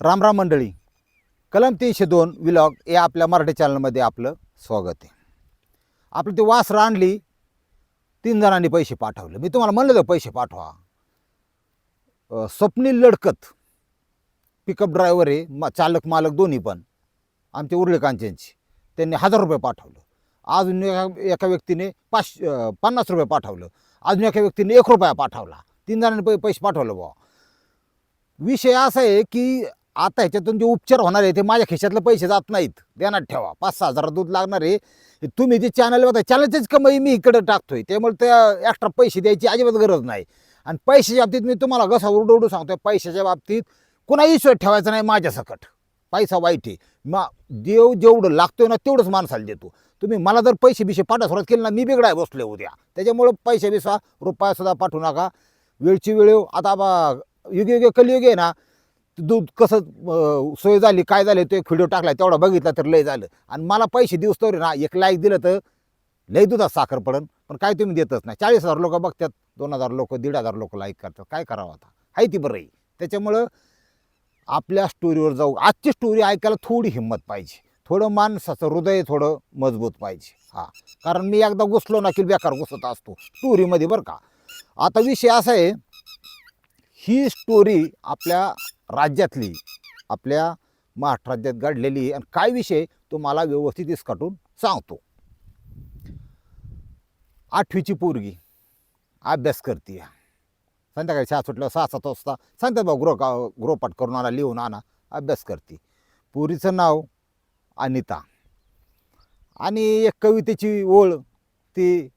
राम राम मंडळी. कलम तीनशे दोन विलॉग हे आपल्या मराठी चॅनलमध्ये आपलं स्वागत आहे. आपलं ते वासरं आणली तीन जणांनी पैसे पाठवले. मी तुम्हाला म्हणलं होतं पैसे पाठवा. स्वप्नील लडकत पिकअप ड्रायव्हर आहे मा चालक मालक दोन्ही पण. आमचे उरले कांच्यांची त्यांनी हजार रुपये पाठवलं. अजून एका एका व्यक्तीने पाच पन्नास रुपये पाठवलं. अजून एका व्यक्तीने एक रुपया पाठवला. तीन जणांनी पै पैसे पाठवलं बुवा. विषय असा आहे की आता ह्याच्यातून जे उपचार होणार आहे ते माझ्या खिशातले पैसे जात नाहीत. देण्यात ठेवा. पाच सहा हजार दूध लागणार आहे. तुम्ही जे चॅनल बघताय चॅनलचीच कमाई मी इकडे टाकतोय. त्यामुळे त्या एक्स्ट्रा पैसे द्यायची अजिबात गरज नाही. आणि पैशाच्या बाबतीत मी तुम्हाला घसा उरडू सांगतोय. पैशाच्या बाबतीत कुणाही सोय ठेवायचा नाही माझ्या सकट. पैसा वाईट आहे. मा देव जेवढं लागतोय ना तेवढंच माणसाला देतो. तुम्ही मला जर पैसे बिशे पाठवा सुरुवात केली ना मी बिघडाय बसले उद्या. त्याच्यामुळं पैसे बिसा रुपयासुद्धा पाठवू नका. वेळची वेळ आता बा युग युगे आहे ना दूध कसं सोय झाली काय झालं तो एक व्हिडिओ टाकला तेवढा बघितला तर लय झालं. आणि मला पैसे दिवस तर ना एक लाईक दिलं तर लय दुधात साखर पडन पण काय तुम्ही देतच नाही. चाळीस हजार लोक बघतात दोन हजार लोक दीड हजार लोक लाईक करतात. काय करावं आता? आहे ती बरं आहे त्याच्यामुळं आपल्या स्टोरीवर जाऊ. आजची स्टोरी ऐकायला थोडी हिंमत पाहिजे. थोडं माणसाचं हृदय थोडं मजबूत पाहिजे. हां. कारण मी एकदा घुसलो ना की बेकार घुसत असतो. स्टोरीमध्ये बरं का. आता विषय असा आहे ही स्टोरी आपल्या राज्यातली आपल्या महाराष्ट्र राज्यात घडलेली आणि काय विषय तो मला व्यवस्थित इसकाटून सांगतो. आठवीची पोरगी अभ्यास करते संध्याकाळी सहा सुटल्यावर सहा सात वाजता सांगतात बा गृह का गृहपाठ करून आणा लिहून आणा अभ्यास करते. पोरीचं नाव अनिता. आणि एक कवितेची ओळ ती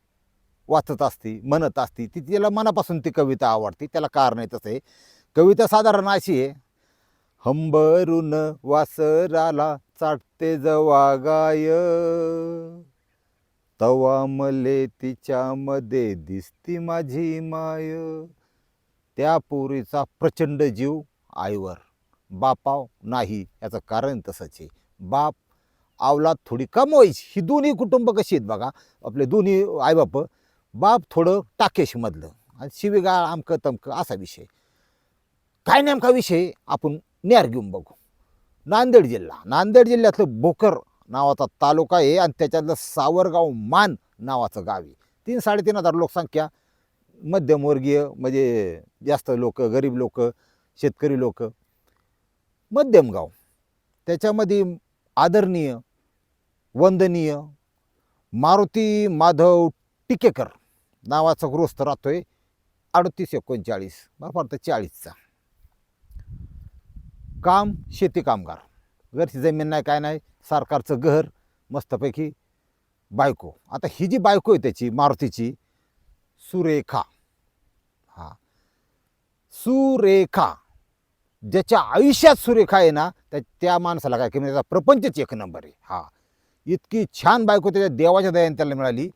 वाचत असते म्हणत असते. ती तिला मनापासून ती कविता आवडते. त्याला कारण आहे तसं आहे कविता साधारण अशी आहे. हंबरून वासराला चाटते जवा गाय. तवा मले तिच्यामध्ये दिसती माझी माय. त्या पोरीचा प्रचंड जीव आईवर. बापाव नाही याचं कारण तसंच आहे. बाप आवलाद थोडी कमवायची. ही दोन्ही कुटुंब कशी आहेत बघा. आपले दोन्ही आईबाप बाप थोडं टाकेशमधलं. आणि शिवीगाळ आमकं तमकं असा विषय. काय नेमका विषय आपण नेर घेऊन बघू. नांदेड जिल्हा. नांदेड जिल्ह्यातलं भोकर नावाचा तालुका आहे आणि त्याच्यातलं सावरगाव मान नावाचं गाव आहे. तीन साडेतीन हजार लोकसंख्या मध्यमवर्गीय म्हणजे जास्त लोक गरीब लोक शेतकरी लोक. मध्यम गाव. त्याच्यामध्ये आदरणीय वंदनीय मारुती माधव टिकेकर नावाचा गृहस्थ राहतोय अडतीस एकोणचाळीस बरोबर तर चाळीसचा. काम शेती कामगार. घरची जमीन नाही काय नाही सरकारचं घर मस्तपैकी बायको. आता ही जी बायको आहे त्याची मारुतीची सुरेखा. हां. सुरेखा. ज्याच्या आयुष्यात सुरेखा आहे ना त्या त्या माणसाला काय की म्हणजे त्याचा प्रपंचच एक नंबर आहे. हा. इतकी छान बायको त्याच्या देवाच्या दयाने त्याला मिळाली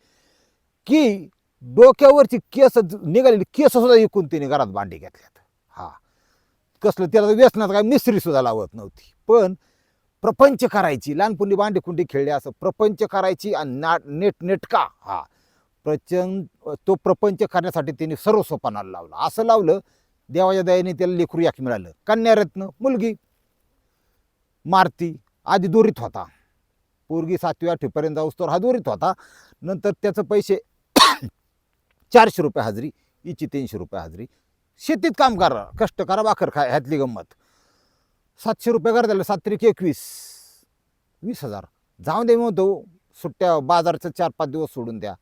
की डोक्यावरची केस निघालेली केस सुद्धा इकून तिने घरात भांडी घेतल्यात. हा. कसलं त्याला व्यसनात काय मिस्त्री सुद्धा लावत नव्हती. पण प्रपंच करायची लहानपणी भांडी कुंडी असं प्रपंच करायची आणि ना नेट नेटका हा प्रचंड तो प्रपंच करण्यासाठी तिने सर्वस्वपणाला लावला. असं लावलं देवाच्या दयाने त्याला लेकरू याक मिळालं. कन्यारत्न मुलगी मारती आधी दोरीत होता. पोरगी सातवी आठवीपर्यंत जाऊस तर हा दोरीत होता. नंतर त्याचं पैसे चारशे रुपये हाजरी हिची तीनशे रुपये हाजरी. शेतीत काम करा कष्ट करा भाकर खा ह्यातली गंमत. सातशे रुपये कर त्याला सात तरी एकवीस. वीस हजार. जाऊन दे म्हणतो सुट्ट्या बाजारचं चार पाच दिवस सोडून द्या.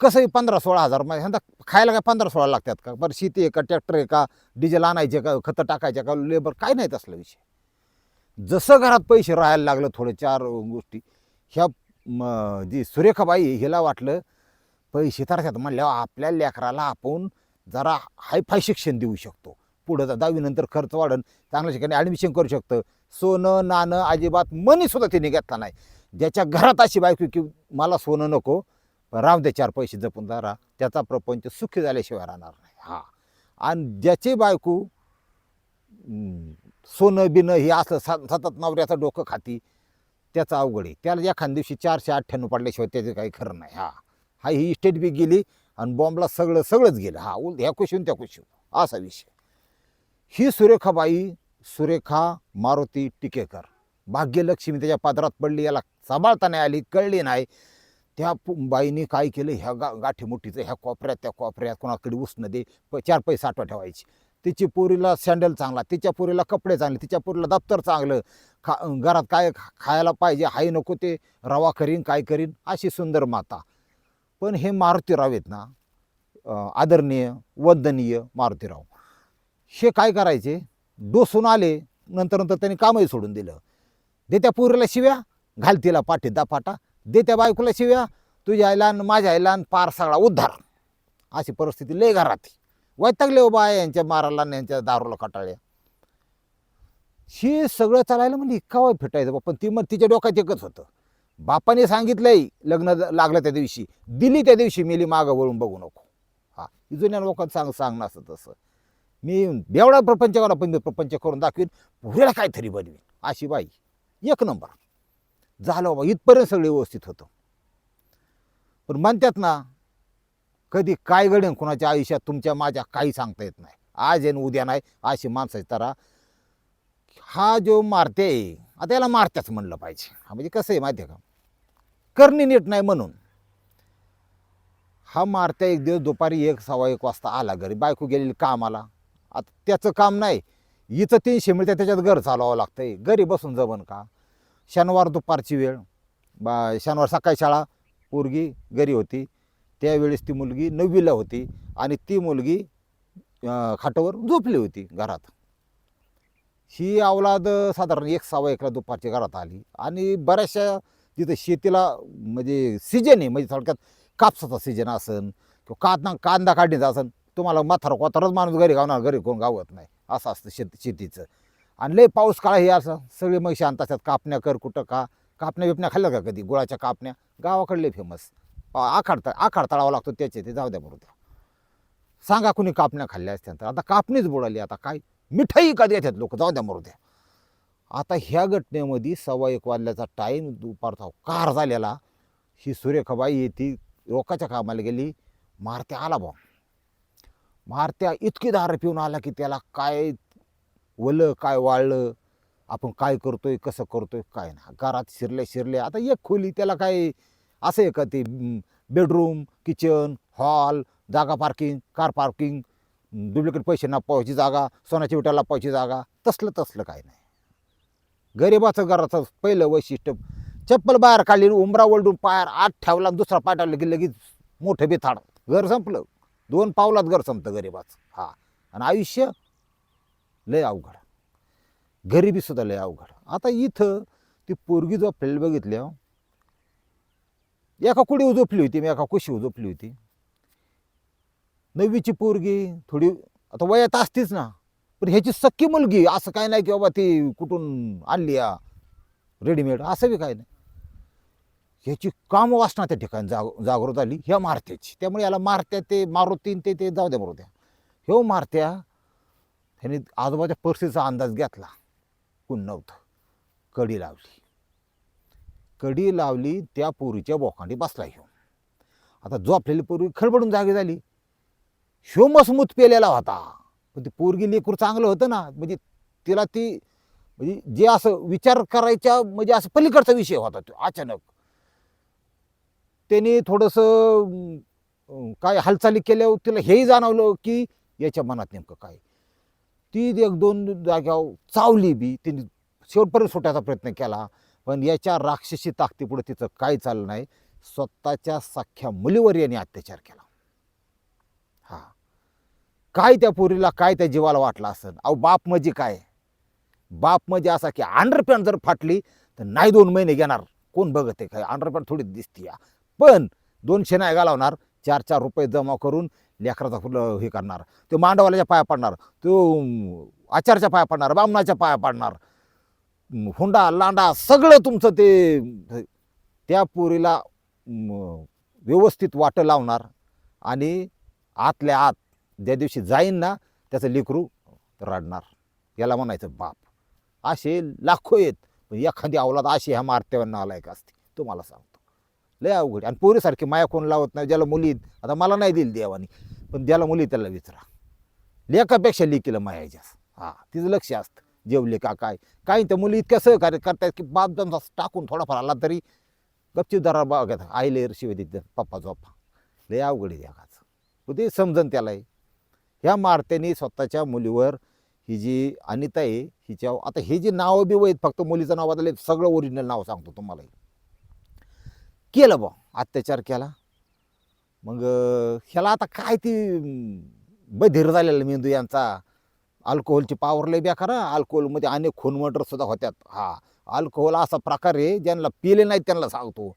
कसंही पंधरा सोळा हजार मग ह्यांना खायला काय पंधरा सोळा लागतात का? बरं शेती आहे का ट्रॅक्टर आहे का डिझेल आणायचे का खतं टाकायचे का लेबर काय नाही तसला विषय. जसं घरात पैसे राहायला लागलं थोडे चार गोष्टी. ह्या जी सुरेखाबाई हिला वाटलं पैसे तर म्हणल्यावर आपल्या लेकराला आपण जरा हायफाय शिक्षण देऊ शकतो. पुढं जा- दहावीनंतर खर्च वाढून चांगल्या ठिकाणी ॲडमिशन करू शकतं. सोनं नाणं अजिबात मनीसुद्धा तिने घेतला नाही. ज्याच्या घरात अशी बायको की मला सोनं नको राम दे चार पैसे जपून जरा. त्याचा प्रपंच सुखी झाल्याशिवाय राहणार नाही. हा. आणि ज्याची बायको सोनं बिनं हे असलं स- सतत नवऱ्याचं डोकं खाती त्याचं अवघड आहे. त्याला एखाद्या दिवशी चारशे अठ्ठ्याण्णव पडल्याशिवाय त्याचं काही खरं नाही. हा. हा ही इस्टेट बी गेली आणि बॉम्बला सगळं सगळंच गेलं. हा उल ह्या कुशीहून त्या कुशीहून असा विषय. ही सुरेखाबाई सुरेखा मारुती टिकेकर. भाग्यलक्ष्मी त्याच्या पादरात पडली याला सांभाळता नाही आली कळली नाही. त्या बाईने काय केलं ह्या गा गाठीमुठीचं ह्या कोपऱ्यात त्या कोपऱ्यात कोणाकडे उसणं दे प चार पैसे आठवा ठेवायची. तिची पोरीला सँडल चांगला तिच्या पोरीला कपडे चांगले तिच्या पोरीला दप्तर चांगलं. खा घरात काय खा- खायला पाहिजे हाय नको ते रवा करीन काय करीन अशी सुंदर माता. पण हे मारुतीराव आहेत ना आदरणीय वंदनीय मारुतीराव हे काय करायचे? डोसून आले नंतर नंतर त्यांनी कामही सोडून दिलं. दे त्या पोरीला शिव्या घाल तिला पाठीत दापाटा दे त्या बायकोला शिव्या तुझ्या आईला आणि माझ्या आईला आणि पार सगळा उद्धार. अशी परिस्थिती लय घरात वैतागले हो बाय यांच्या माराला यांच्या दारूला कटाळ्या. हे सगळं चालायला म्हणजे इतका फिटायचं पण ती मग तिच्या डोक्यात एकच होतं. बापाने सांगितलंय लग्न लागलं त्या दिवशी. दिली त्या दिवशी मेली मागं वळून बघू नको. हा जुन्या लोकांना सांग सांगणं असं तसं. मी बेवडा प्रपंच करा पण मी प्रपंच करून दाखवीन पुढेला काहीतरी बनवीन. अशी बाई. एक नंबर. झालं बाबा इथपर्यंत सगळे व्यवस्थित होतं. पण म्हणतात ना कधी काय घडेन कुणाच्या आयुष्यात तुमच्या माझ्या काही सांगता येत नाही. आज आहे उद्या नाही अशी माणसाची तरा हा जो मारते आहे, आता याला मारत्याच म्हणलं पाहिजे. हा म्हणजे कसं आहे माहिती आहे का? करणे नीट नाही म्हणून. हा मारत्या एक दिवस दुपारी एक सव्वा एक वाजता आला घरी. बायको गेलेली कामाला. आता त्याचं काम नाही. हिचं तीनशे मिळते त्याच्यात घर चालवावं लागतंय. घरी बसून जमन का? शनिवार दुपारची वेळ. बा शनिवार सकाळी शाळा. पोरगी घरी होती. त्यावेळेस ती मुलगी नववीला होती आणि ती मुलगी खाटावर झोपली होती घरात. ही अवलाद साधारण एक सव्वा एकला दुपारची घरात आली आणि बऱ्याचशा तिथं शेतीला म्हणजे सीजन आहे. म्हणजे थोडक्यात कापसाचा सीजन असन किंवा कांदा कांदा काढणीचा असन तुम्हाला माथार कोथारच माणूस घरी गावणार घरी कोण गावत नाही. असं असतं शेत शेतीचं. आणि लय पाऊस काळ हे असं सगळे मग शांत असतात कापण्या कर कुठं का? कापण्या बिपण्या खाल्ल्या का कधी? गुळाच्या कापण्या. गावाकडले फेमस आखाड आखाड तळावा लागतो त्याचे ते जाऊ द्या बरोबर सांगा कुणी कापण्या खाल्ल्या असत्या तर. आता कापणीच बुडाली आता काय? मिठाई कधी येतात लोक? जाऊ द्या मरू द्या आता ह्या घटनेमध्ये सव्वा एक वाजल्याचा टाईम दुपारचा कार झालेला. ही सुरेखाबाई येते रोकाच्या कामाला गेली. मारत्या आला बा मारत्या इतकी दारं पिऊन आला की त्याला काय वलं काय वाळलं आपण काय करतोय कसं करतोय काय ना घरात शिरले शिरले. आता एक खोली त्याला काय असं आहे का ते बेडरूम किचन हॉल जागा पार्किंग कार पार्किंग डुप्लिकेट पैसे नापावायची जागा सोन्याच्या विट्याला पावायची जागा तसलं तसलं काय नाही. गरिबाचं घराचं पहिलं वैशिष्ट्य चप्पल बाहेर काढली उमरा वलडून पायार आत ठेवला दुसरा पाय टाकला की लगेच मोठं बेथाड घर संपलं. दोन पावलात घर संपतं गरिबाचं. हा. आणि आयुष्य लय अवघड. गरिबीसुद्धा लय अवघड. आता इथं ती पोरगी जो फिल्ड बघितल्या एका कुडी झोपली होती मी एका कुशी झोपली होती. नववीची पोरगी थोडी आता वयात असतीच ना. पण ह्याची सक्की मुलगी असं काय नाही की बाबा ती कुठून आणली या रेडीमेड असं बी काय नाही. ह्याची काम वासना त्या ठिकाणी जाग जागृत आली ह्या मारत्याची. त्यामुळे याला मारत्या ते मारुतीन ते ते जाऊ द्या. बरोबर ह्यो मारत्या ह्याने आजोबाच्या परिस्थितीचा अंदाज घेतला. कोण नव्हतं. कडी लावली. कडी लावली त्या पोरीच्या बोकांडी बसला ह्यो. आता झोपलेली पोरी खडबडून जागी झाली. ह्यो मसमूत पेलेला होता. पण ती पोरगी लेकूर चांगलं होतं ना म्हणजे तिला ती म्हणजे जे असं विचार करायच्या म्हणजे असं पलीकडचा विषय होता तो अचानक. त्याने थोडंसं काय हालचाली केल्यावर तिला हेही जाणवलं की याच्या मनात नेमकं काय. ती एक दोन जाग्यावर चावली बी तिने शेवटपर्यंत सुटायचा प्रयत्न केला पण याच्या राक्षसी ताकदीपुढे तिचं काय चाललं नाही स्वतःच्या सख्या मुलीवर याने अत्याचार केला. काय त्या पोरीला काय त्या जीवाला वाटलं असेल? अहो बाप म्हणजे काय? बाप म्हणजे असा की अंडरपॅन्ट जर फाटली तर नाही दोन महिने घेणार. कोण बघत आहे काय? अंडरपॅन्ट थोडी दिसते या. पण दोनशे नाही घालवणार चार चार रुपये जमा करून लेकराचा फुलं हे करणार. तो मांडवाल्याच्या पाया पडणार तो आचारच्या पाया पडणार बामणाच्या पाया पडणार. हुंडा लांडा सगळं तुमचं ते त्या पोरीला व्यवस्थित वाटं लावणार आणि आतल्या आत ज्या दिवशी जाईन ना त्याचं लेकरू रडणार. याला म्हणायचं बाप असे लाखो आहेत पण एखादी अवलाद अशी ह्या मारत्यावर नालायक असते. तुम्हाला सांगतो. लय अवघड. आहे. आणि पोरीसारखी माया कोण लावत नाही ज्याला मुली आहेत. आता मला नाही दिली देवानी पण ज्याला मुली त्याला विचारा. लेखापेक्षा लेकीला माया जास्त. हां तिचं लक्ष असतं. जेवले का काय? काही त्या मुली इतक्या सहकार्य करतात की बाप जण टाकून थोडाफार आला तरी गपचीप जरा बघत आईले शिवाय देते पप्पा झोपा. लय अवघड आहे जगाचं ते समजन त्यालाही. ह्या मारत्याने स्वतःच्या मुलीवर ही जी अनिता आहे हिच्या आता हे जे नावं बी वैत फक्त मुलीचं नाव बदलले सगळं ओरिजिनल नाव सांगतो तुम्हाला केलं बा अत्याचार केला. मग ह्याला आता काय ती बधीर झालेला मेंदू यांचा? अल्कोहोलची पावर लय बेकार अल्कोहोलमध्ये अनेक खून मर्डर सुद्धा होत्यात हा. अल्कोहोल असा प्रकार आहे ज्यांना पिले नाही त्यांना सांगतो.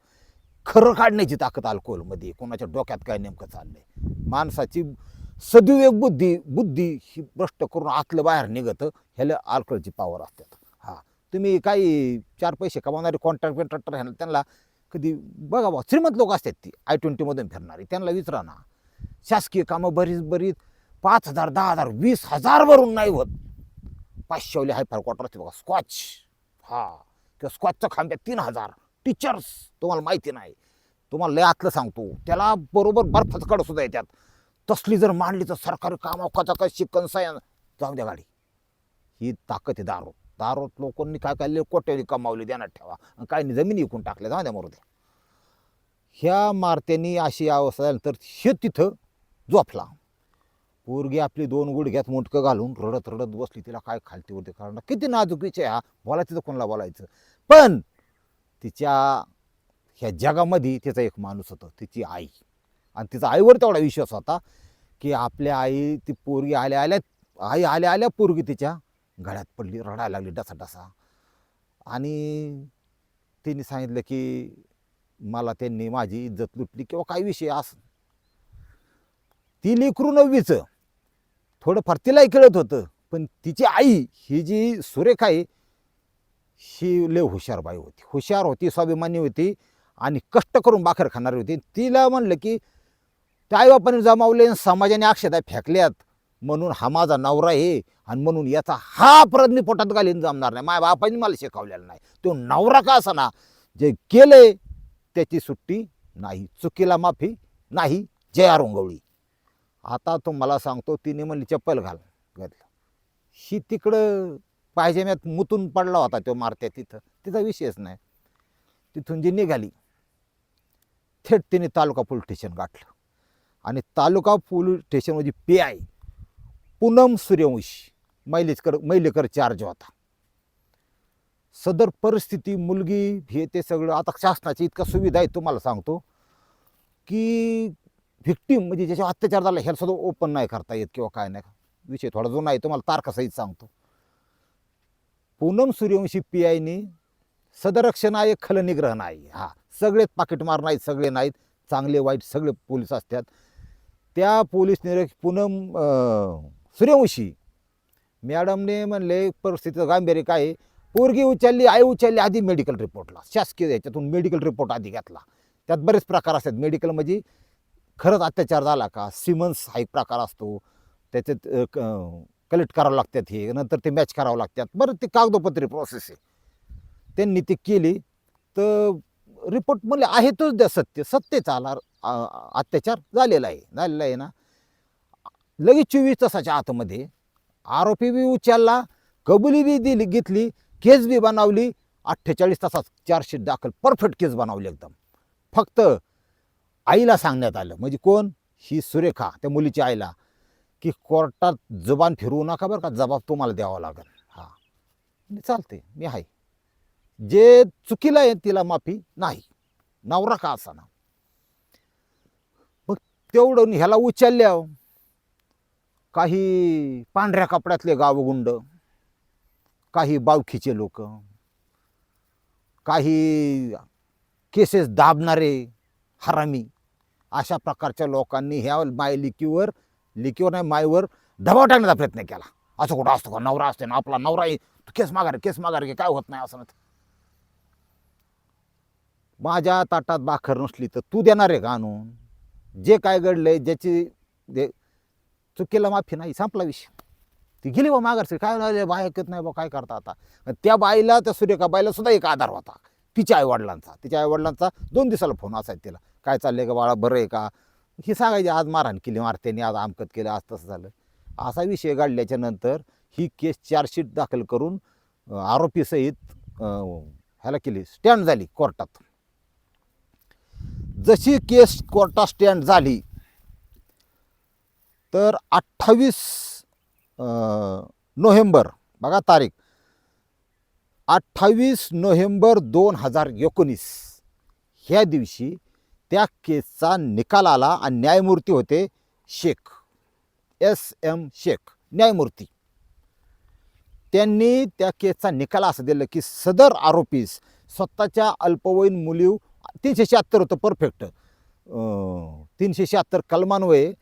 खरं काढण्याची ताकद अल्कोहोलमध्ये कोणाच्या डोक्यात काय नेमकं चाललं आहे माणसाची सदुविवेक बुद्धी बुद्धी ही भ्रष्ट करून आतलं बाहेर निघतं ह्याला अल्कोहोलची पावर असतात. हां. तुम्ही काही चार पैसे कमावणारे कॉन्ट्रॅक्ट कॉन्ट्रॅक्टर ह्याला त्यांना कधी बघा बा श्रीमंत लोक असतात ती आय ट्वेंटीमधून फिरणारी त्यांना विचारा ना. शासकीय कामं बरीच बरीच पाच हजार दहा हजार वीस हजारवरून नाही होत. पाचशेवले हायफार फार असते बघा स्कॉच हा. किंवा स्कॉचचं खांब्या तीन हजार. टीचर्स तुम्हाला माहिती नाही. तुम्हाला लय आतलं सांगतो. त्याला बरोबर बर्फाचं कडं सुद्धा येतात. तसली जर मांडली तर सरकारी काम कचा शिकन सायन? जाऊ द्या गाडी. ही ताकद आहे दारू दारूत लोकांनी काय काय कोट्यावरी कमावली देण्यात ठेवा. आणि काही नाही जमिनी विकून टाकल्या. जाऊ द्या मरू द्या. ह्या मारत्यांनी अशी अवस्था झाल्यानंतर हे तिथं झोपला. पोरगी आपली दोन गुडघ्यात मोठकं घालून रडत रडत बसली. तिला काय खालती वरती कारण किती नाजुकीचे हा? बोलायचं तर कोणाला बोलायचं? पण तिच्या ह्या जगामध्ये तिचा एक माणूस होता तिची आई. आणि तिचा आईवर तेवढा विश्वास होता की आपल्या आई ती पोरगी आल्या आल्या आई आल्या आल्या पोरगी तिच्या गळ्यात पडली रडायला लागली डसा डसा आणि तिने सांगितलं की मला त्यांनी माझी इज्जत लुटली किंवा काही विषय अस ती लेकरू नववीचं. थोडंफार तिलाही कळत होतं पण तिची आई ही जी सुरेखा आहे ही लय हुशार बाई होती. हुशार होती स्वाभिमानी होती आणि कष्ट करून बाखर खाणारी होती. तिला म्हणलं की त्या आईबापाने जमावले आणि समाजाने अक्षता फेकल्यात? म्हणून हा माझा नवरा आहे आणि म्हणून याचा हा परत मी पोटात घालीन जमणार नाही. माझ्या बापाने मला शिकवलेला नाही. तो नवरा का ना जे केले त्याची सुट्टी नाही. चुकीला माफी नाही. जया रोंगवळी आता मला सांगतो तिने म्हणली चप्पल घाल. घातलं. ही तिकडं पाहिजे म्यात मुतून पडला होता तो मारत्या तिथं. तिचा विषयच नाही. तिथून जी निघाली थेट तिने तालुका पोलीस स्टेशन गाठलं. आणि तालुका पोलीस स्टेशनमध्ये P I Poonam Suryavanshi Mailekar Mailekar charge होता. सदर परिस्थिती मुलगी हे ते सगळं आता शासनाची इतका सुविधा आहे तुम्हाला सांगतो की व्हिक्टीम म्हणजे ज्याच्यावर अत्याचार झाला ह्याला सुद्धा ओपन नाही करता येत किंवा काय नाही. विषय थोडा जुना आहे तुम्हाला तारखासहित सांगतो. पूनम सूर्यवंशी पी आयनी सदरक्षण आहे खलनिग्रह नाही हा सगळेच पाकिटमार नाहीत सगळे नाहीत. चांगले वाईट सगळे पोलीस असतात. त्या पोलीस निरीक्षक पूनम सूर्यवंशी मॅडमने म्हणले परिस्थितीचं गांभीर्य काय पोरगी उचलली आई उचलली आधी मेडिकल रिपोर्टला शासकीय याच्यातून मेडिकल रिपोर्ट आधी घेतला. त्यात बरेच प्रकार असतात. मेडिकल म्हणजे खरंच अत्याचार झाला का? सिमन्स हा एक प्रकार असतो. त्याच्यात कलेक्ट करावं लागतात हे. नंतर ते मॅच करावं लागतात. बरं ते कागदोपत्री प्रोसेस आहे. त्यांनी ती केली. तर रिपोर्ट म्हणले आहे तोच द्या सत्य. सत्यच आला अत्याचार झालेला आहे झालेला आहे ना. लगेच चोवीस तासाच्या आतमध्ये आरोपी बी उचलला कबुली बी दिली घेतली केस बी बनवली अठ्ठेचाळीस तासात चार्जशीट दाखल परफेक्ट केस बनवली एकदम. फक्त आईला सांगण्यात आलं म्हणजे कोण? ही सुरेखा त्या मुलीच्या आईला की कोर्टात जबान फिरवू नका बरं का जबाब तुम्हाला द्यावा लागेल. हां. म्हणजे चालते मी आहे. जे चुकीला आहे तिला माफी नाही. नवरा का असा ना? तेवढं ह्याला उचलल्या. काही पांढऱ्या कपड्यातले गावगुंड काही बावखीचे लोक काही केसेस दाबणारे हरामी अशा प्रकारच्या लोकांनी ह्या माय लिकीवर लिकीवर नाही मायवर दबाव टाकण्याचा प्रयत्न केला. असं कुठं असतो का? नवरा असते ना आपला नवरा आहे. तू केस मागार केस मागार की काय होत नाही असं नाही. माझ्या ताटात बाखर नसली तर तू देणार आहे का आणून? जे काय घडलंय ज्याची जे चुकीला माफी नाही संपला विषय. ती गेली बा माघारची काय झालं बाय ऐकत नाही बा काय करता आता? त्या बाईला त्या सूर्यका बाईला सुद्धा एक आधार होता. तिच्या आईवडिलांचा. तिच्या आईवडिलांचा दोन दिवसाला फोन असायचा तिला. काय चाललंय का बाळा? बरं आहे का? ही सांगायची आज मारहाण केली मारत्याने. आज आमकत केलं. आज तसं झालं. असा विषय काढल्याच्या नंतर ही केस चार्जशीट दाखल करून आरोपीसहित ह्याला केली. स्टँड झाली कोर्टात जशी केस कोर्टात स्टँड झाली तर अठ्ठावीस नोव्हेंबर बघा तारीख अठ्ठावीस नोव्हेंबर दोन हजार एकोणीस ह्या दिवशी त्या केसचा निकाल आला आणि न्यायमूर्ती होते शेख एस एम शेख न्यायमूर्ती. त्यांनी त्या केसचा निकाल असं दिलं की सदर आरोपीस स्वतःच्या अल्पवयीन मुली तीनशे शहात्तर होतं परफेक्ट तीनशे शहात्तर कलमान्वये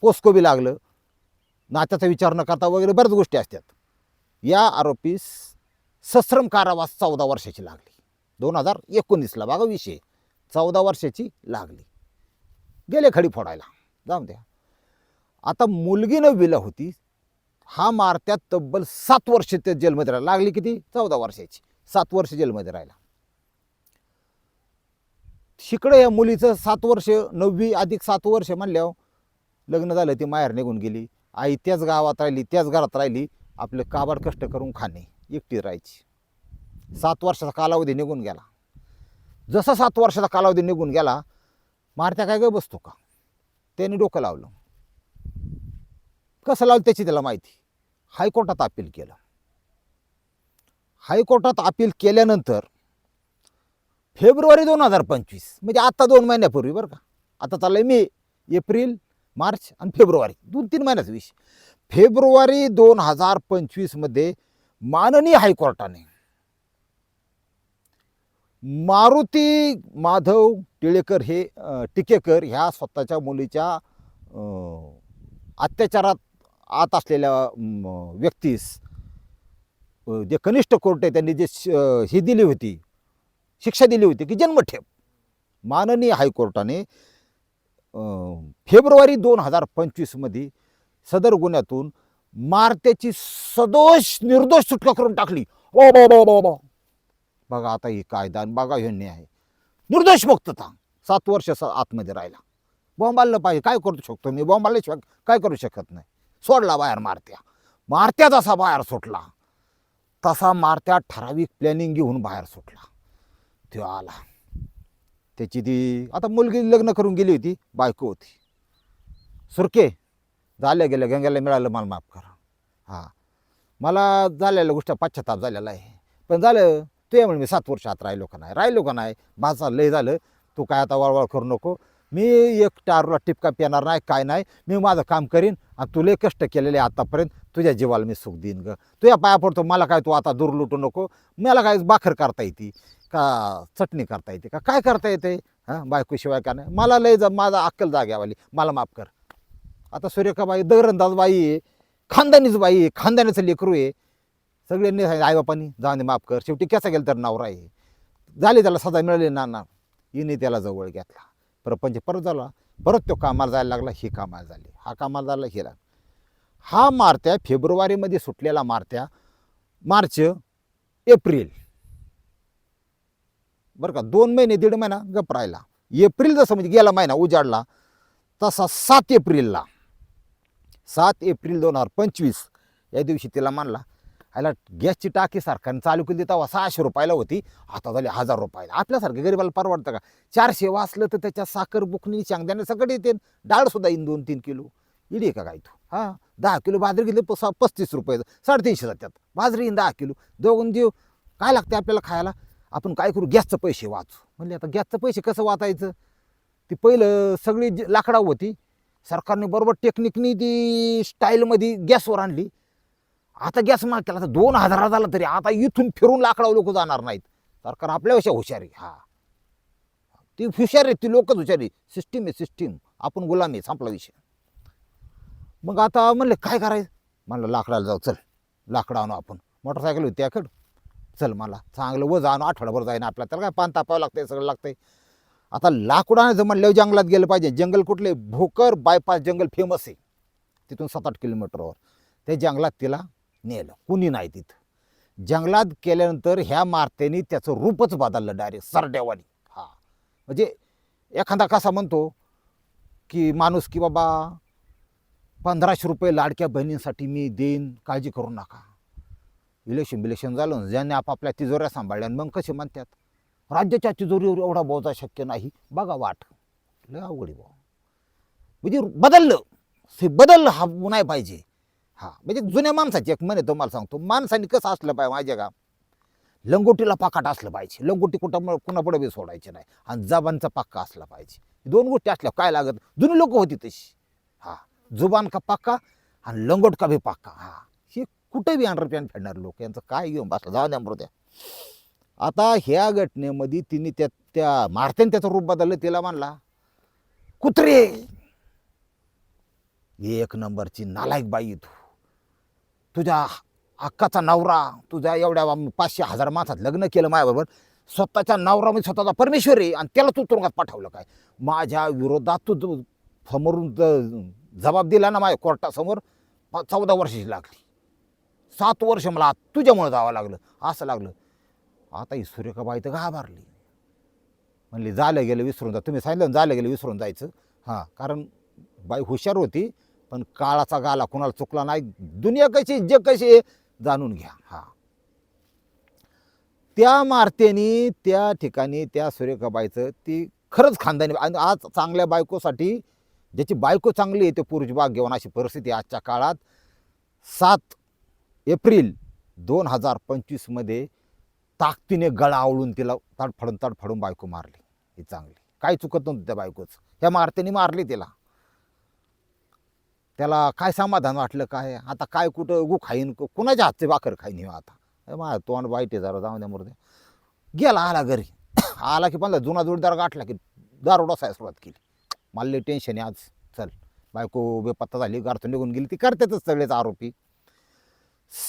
पोस्को बी लागलं. नात्याचा विचार न करता वगैरे बऱ्याच गोष्टी असतात. या आरोपीस सश्रम कारावास चौदा वर्षाची लागली. दोन हजार एकोणीसला बघा विषय. चौदा वर्षाची लागली. गेले खडी फोडायला. जाऊन द्या. आता मुलगी नववीला होती. हा मारत्यात तब्बल सात वर्ष त्या जेलमध्ये राहिला. लागली किती? चौदा वर्षाची. सात वर्ष जेलमध्ये राहिला. शिकडं या मुलीचं सात वर्ष नववी अधिक सात वर्ष म्हणल्यावर लग्न झालं ती माहेर निघून गेली. आई त्याच गावात राहिली त्याच घरात राहिली. आपलं काबाड कष्ट करून खाणे एकटी राहायची. सात वर्षाचा कालावधी निघून गेला. जसा सात वर्षाचा कालावधी निघून गेला मारत्या काय ग बसतो का? त्याने डोकं लावलं. कसं लावलं त्याची त्याला माहिती? हायकोर्टात अपील केलं. हायकोर्टात अपील केल्यानंतर फेब्रुवारी दोन हजार पंचवीस. म्हणजे आत्ता दोन महिन्यापूर्वी बरं का. आता चाललं आहे मे एप्रिल मार्च आणि फेब्रुवारी. दोन तीन महिन्याचा विषय फेब्रुवारी दोन हजार पंचवीसमध्ये माननीय हायकोर्टाने मारुती माधव टिळेकर हे टिकेकर ह्या स्वतःच्या मुलीच्या अत्याचारात आत असलेल्या व्यक्तीस जे कनिष्ठ कोर्ट आहे त्यांनी जे श- ही दिली होती शिक्षा दिली होती की जन्मठेप माननीय हायकोर्टाने फेब्रुवारी दोन हजार पंचवीसमध्ये सदर गुन्ह्यातून मारत्याची सदोष निर्दोष सुटका करून टाकली. ओ बा बा बा बघा आता ही कायदा बघा हे न्याय. निर्दोष मुक्तता सात वर्ष आतमध्ये राहिला. बॉम्बाललं पाहिजे. काय करू शकतो मी? बॉम्बालल्याशिवाय काय करू शकत नाही. सोडला बाहेर मारत्या. मारत्या जसा बाहेर सुटला तसा मारत्या ठराविक प्लॅनिंग घेऊन बाहेर सुटला. तो आला. त्याची ती आता मुलगी लग्न करून गेली होती बायको होती. सुरके झाल्या गेल्या गंग्याला मिळालं मला माफ करा. हां. मला झालेल्या गोष्ट पश्चाताप झालेला आहे. पण झालं तू ये म्हणे मी सात वर्षात राहिलो का नाही? राहिलो का नाही? माझा लय झालं. तू काय आता वळवळ करू नको. मी एक टारला टिपका पेणार नाही काय नाही. मी माझं काम करीन आणि तुले कष्ट केलेले आतापर्यंत. तुझ्या जीवाला मी सुख देईन ग. तुझ्या पाया पडतो मला काय तू आता दूर लुटू नको. मला काय बाखर करता येते का चटणी करता येते का? काय करता येते? हां बायकोशिवाय का नाही? मला लय जा माझा अक्कल जाग्यावाली. मला माफ कर. आता सूर्यकाबाई दगरंदाज बाई आहे खानदानीच बाई आहे खानदानीचं लेकरू आहे. सगळ्यांनी सांगितलं आईबापांनी. जाऊन माफ कर. शेवटी कसा गेलं तर नवरा आहे. झाली त्याला सजा मिळाली ना ना हिने त्याला जवळ घेतला. प्रपंच म्हणजे परत झाला परत तो कामाला जायला लागला ही कामाला झाली हा कामाला झाला ही लागला. हा मारत्या फेब्रुवारीमध्ये सुटलेला मारत्या मार्च एप्रिल. बरं का दोन महिने दीड महिना गप राहिला. एप्रिल जसं म्हणजे गेला महिना उजाडला तसा सात एप्रिलला. सात एप्रिल दोन हजार पंचवीस या दिवशी तिला मानला ह्याला गॅसची टाकी सरकारने चालू केली तेव्हा सहाशे रुपयाला होती. आता झाली हजार रुपयाला. आपल्यासारखं गरीबाला परवडतं का? चारशे वाचलं तर त्याच्या साखर बुकणी शेंगदाणे सगळं येते डाळसुद्धा येईन दोन तीन किलो. इडी का काय तू? हां? दहा किलो बाजरी घेतली पस पस्तीस रुपये. साडेतीनशे जातात. बाजरी येईन दहा किलो. दोघं देऊ काय लागते आपल्याला खायला? आपण काय करू? गॅसचं पैसे वाचू. म्हणले आता गॅसचं पैसे कसं वाचायचं? ती पहिलं सगळी लाकडा होती. सरकारने बरोबर टेक्निकनी ती स्टाईलमध्ये गॅसवर आणली. आता गॅस माग केला तर दोन हजार झाला तरी आता इथून फिरून लाकडावर लोक जाणार नाहीत. सरकार आपल्यापेक्षा हुशार आहे. हा. ती हुशार आहे ती लोकच हुशार आहे. सिस्टीम आहे सिस्टीम आपण गुलाम आहे संपला विषय. मग आता म्हणले काय करायचं? म्हणलं लाकडाला जाऊ चल. लाकडं आणू आपण. मोटरसायकल होती त्याकडं चल मला. चांगलं वज आणू आठवडाभर जाईन आपल्याला. त्याला काय पान तापावं लागतंय सगळं लागतंय. आता लाकूड आणायचं म्हणल्यावर जंगलात गेलं पाहिजे. जंगल कुठले? भोकर बायपास जंगल फेमस आहे. तिथून सात आठ किलोमीटरवर. त्या जंगलात तिला नेलं. कुणी नाही तिथं. जंगलात केल्यानंतर ह्या मारत्याने त्याचं रूपच बदललं डायरेक्ट सरड्यावानी हा. म्हणजे एखादा कसा म्हणतो की माणूस की बाबा पंधराशे रुपये लाडक्या बहिणींसाठी मी देईन काळजी करू नका. इलेक्शन बिलेक्शन झालं ज्याने ज्यांनी आपापल्या तिजोऱ्या सांभाळल्या आणि मग कसे म्हणतात राज्याच्या तिजोरीवर एवढा बोजा शक्य नाही. बघा वाट. लय अवघड बुवा. म्हणजे बदललं. हे बदललं हा नाही पाहिजे. हा म्हणजे जुन्या माणसाची एक म्हणे तुम्हाला सांगतो. माणसाने कसं असलं पाहिजे माझ्या का? लंगोटीला पाकाट असलं पाहिजे. लंगोटी कुठं कुणापुढे बी सोडायची नाही. आणि जबानचा पक्का असला पाहिजे. दोन गोष्टी असल्या काय लागत? जुनी लोक होती तशी. हा जुबान का पक्का आणि लंगोट का बी पक्का हा हे कुठे बी अंडरपॅन फेडणार लोक. यांचं काय घेऊन बसलं? जाऊ द्या मृत्या. आता ह्या घटनेमध्ये तिने त्या त्या मारत्याने त्याचं रूप बदललं तिला मानला कुत्रे एक नंबरची नालायक बाई तू. तुझ्या हक्काचा नवरा तुझ्या एवढ्या पाचशे हजार माणसात लग्न केलं माझ्याबरोबर स्वतःच्या नवरा म्हणजे स्वतःचा परमेश्वर आहे आणि त्याला तू तुरुंगात पाठवलं काय? माझ्या विरोधात तू समोरून जबाब दिला ना माझ्या कोर्टासमोर चौदा वर्षाची लागली. सात वर्ष मला तुझ्यामुळे जावं लागलं असं लागलं. आता ही सूर्यकाबाई तर घाबरली. म्हणली झालं गेलं विसरून जा. तुम्ही सांगितलं झालं गेलं विसरून जायचं. हां कारण बाई हुशार होती. पण काळाचा गाला कुणाला चुकला नाही दुनिया कशी जग कशी जाणून घ्या. हा. त्या मारतेनी त्या ठिकाणी त्या सूर्यकाबाईचं ती खरंच खानदानी आणि आज चांगल्या बायकोसाठी ज्याची बायको चांगली आहे ते पुरुष भाग घेऊन अशी परिस्थिती आजच्या काळात. सात एप्रिल दोन हजार पंचवीसमध्ये ताकदीने गळा आवळून तिला ताडफडून ताडफडून बायको मारली. ही चांगली. काही चुकत नव्हतं त्या बायकोचं. ह्या मारतेने मारली तिला. त्याला काय समाधान वाटलं काय? आता काय कुठं गु खाईन कुणाच्या हातचे भाकर खाईन हे आता? माझं तोंड वाईट आहे जरा जाऊ द्या मुर्दे गेला आला घरी. आला की पण जुना जोडदार गाठला की दारू डोसायला सुरुवात केली. मला टेन्शन आहे आज. चल बायको बेपत्ता झाली गारथून निघून गेली ती करतातच सगळेच आरोपी.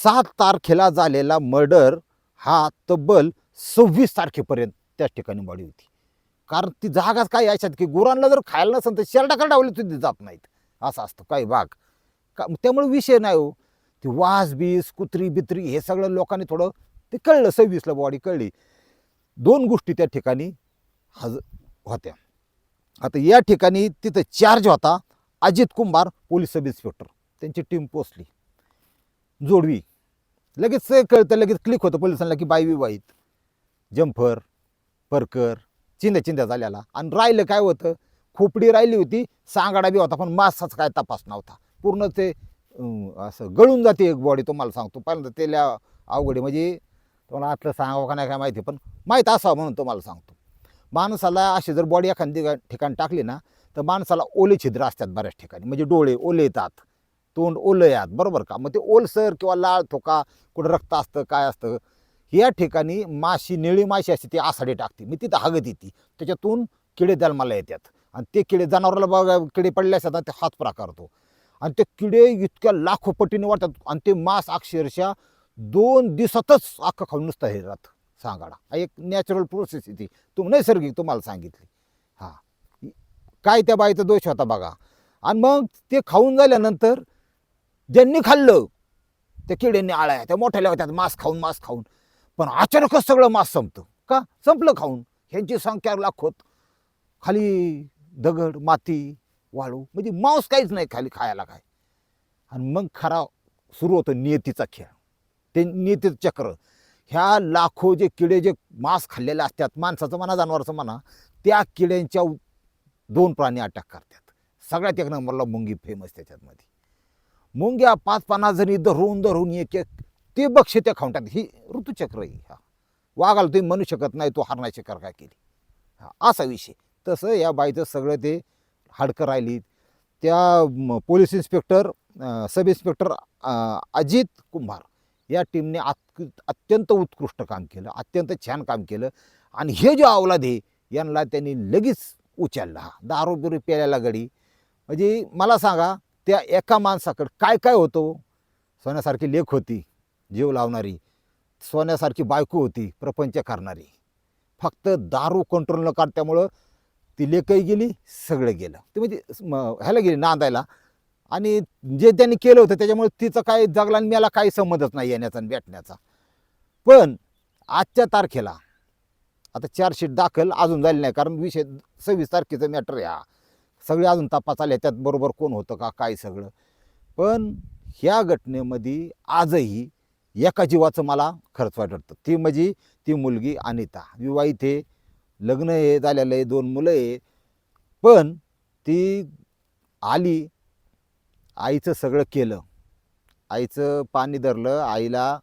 सात तारखेला झालेला मर्डर हा तब्बल सव्वीस तारखेपर्यंत त्याच ठिकाणी बॉडी होती. कारण ती जागाच काय अशात की गुरांना जर खायला नसेल तर शेरडा करडावली सुद्धा जात नाहीत. असं असतं काही भाग का त्यामुळे विषय नाही हो. ती वास बीस कुत्री बित्री हे सगळं लोकांनी थोडं ते कळलं सव्वीसला बॉडी कळली. दोन गोष्टी त्या ठिकाणी हज होत्या. आता या ठिकाणी तिथं चार्ज होता Ajit Kumbhar police sub inspector त्यांची टीम पोचली. जोडवी. लगेच कळतं लगेच क्लिक होतं पोलिसांना की बाई वाईत जम्फर परकर चिंध्या चिंध्या झाल्याला. आणि राहिलं काय होतं? खोपडी राहिली होती सांगाडा बी होता पण मासाचा काय तपास नव्हता. पूर्ण ते असं गळून जाते एक बॉडी तुम्हाला सांगतो. पहिल्यांदा त्याला अवघड आहे. म्हणजे तुम्हाला आतलं सांगावं का नाही काय माहिती पण माहीत असावं म्हणून तुम्हाला सांगतो. माणसाला अशी जर बॉडी एखादी ठिकाणी टाकली ना तर माणसाला ओले छिद्र असतात बऱ्याच ठिकाणी. म्हणजे डोळे ओले येतात तोंड ओलं येतात. बरोबर का? मग ते ओलसर किंवा लाळ थोका कुठं रक्त असतं काय असतं या ठिकाणी माशी निळी माशी असते ती आसाडी टाकते. मी तिथं हगत येते. त्याच्यातून किडे जन्माला येतात. आणि ते किडे जनावराला बघा किडे पडले असतात ना ते हाच प्रकार होतो. आणि ते किडे इतक्या लाखो पटीने वाटतात आणि ते मांस अक्षरशः दोन दिवसातच अख्खं खाऊन नुसतं हे राहतं. सांगाडा एक नॅचरल प्रोसेस आहे ती. तुम नैसर्गिक तुम्हाला सांगितली. हां. काय त्या बाईचा दोष होता बघा. आणि मग ते खाऊन झाल्यानंतर ज्यांनी खाल्लं त्या किड्यांनी आळ्या त्या मोठ्याल्या होत्यात मांस खाऊन मांस खाऊन. पण अचानकच सगळं मांस संपतं. का? संपलं खाऊन. ह्यांची संख्या लाखोत. खाली दगड माती वाळू म्हणजे मांस काहीच नाही खाली खायला काय. आणि मग खरा सुरू होतं नियतीचा खेळ. ते नियतीचं चक्र. ह्या लाखो जे किडे जे मांस खाल्लेले असतात माणसाचं म्हणा जनावरचं म्हणा त्या किड्यांच्या दोन प्राणी अटॅक करतात. सगळ्यात एक नंबरला मुंगी फेमस त्याच्यामध्ये मुंग्या पाच पाना जणी धरून धरून एक एक ते बक्षे त्या खाऊन ही ऋतुचक्र आहे. हा. वागाल तुम्ही म्हणू शकत नाही तो हरणाची कर काय केली. हा असा विषय. तसं या बाईचं सगळं ते हाडकं राहिली त्या police inspector sub inspector Ajit Kumbhar या टीमने आत अत्यंत उत्कृष्ट काम केलं अत्यंत छान काम केलं. आणि हे जे अवलाद आहे यांना त्यांनी लगेच उचलला. हा दारू बिरू प्यायला गडी म्हणजे मला सांगा त्या एका माणसाकडं काय काय होतं हो? सोन्यासारखी लेख होती जीव लावणारी. सोन्यासारखी बायको होती प्रपंच करणारी. फक्त दारू कंट्रोल न काढत्यामुळं ती लेखही गेली सगळं गेलं. ते म्हणजे ह्याला गेली नांदायला. आणि जे त्यांनी केलं होतं त्याच्यामुळे तिचं काय जगला आणि मला काही संबंधच नाही येण्याचा आणि भेटण्याचा. पण आजच्या तारखेला आता चार्जशीट दाखल अजून झाली नाही कारण विषय सव्वीस तारखेचं मॅटर आहे हा. सगळे अजून तपास आले त्यात बरोबर कोण होतं का काय सगळं. पण ह्या घटनेमध्ये आजही एका जीवाचं मला खरंच वाटतं. ती म्हणजे ती मुलगी अनिता. विवाहित आहे लग्न हे झालेलं आहे दोन मुलं आहे. पण ती आली आईचं सगळं केलं. आईचं पाणी धरलं आईला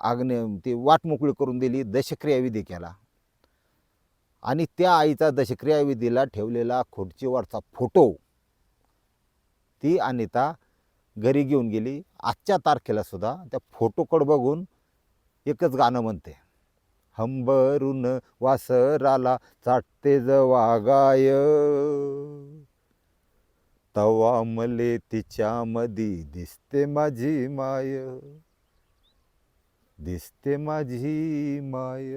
आग्ने ती वाट मोकळी करून दिली दशक्रिया विधी केला. आणि त्या आईचा दशक्रिया विधीला ठेवलेला खुर्चीवरचा फोटो ती अनिता घरी घेऊन गेली. आजच्या तारखेला सुद्धा त्या फोटोकडं बघून एकच गाणं म्हणते. हंबरून वासराला चाटते जवागाय तवा मले तिच्यामधी दिसते माझी माय. दिसते माझी माय.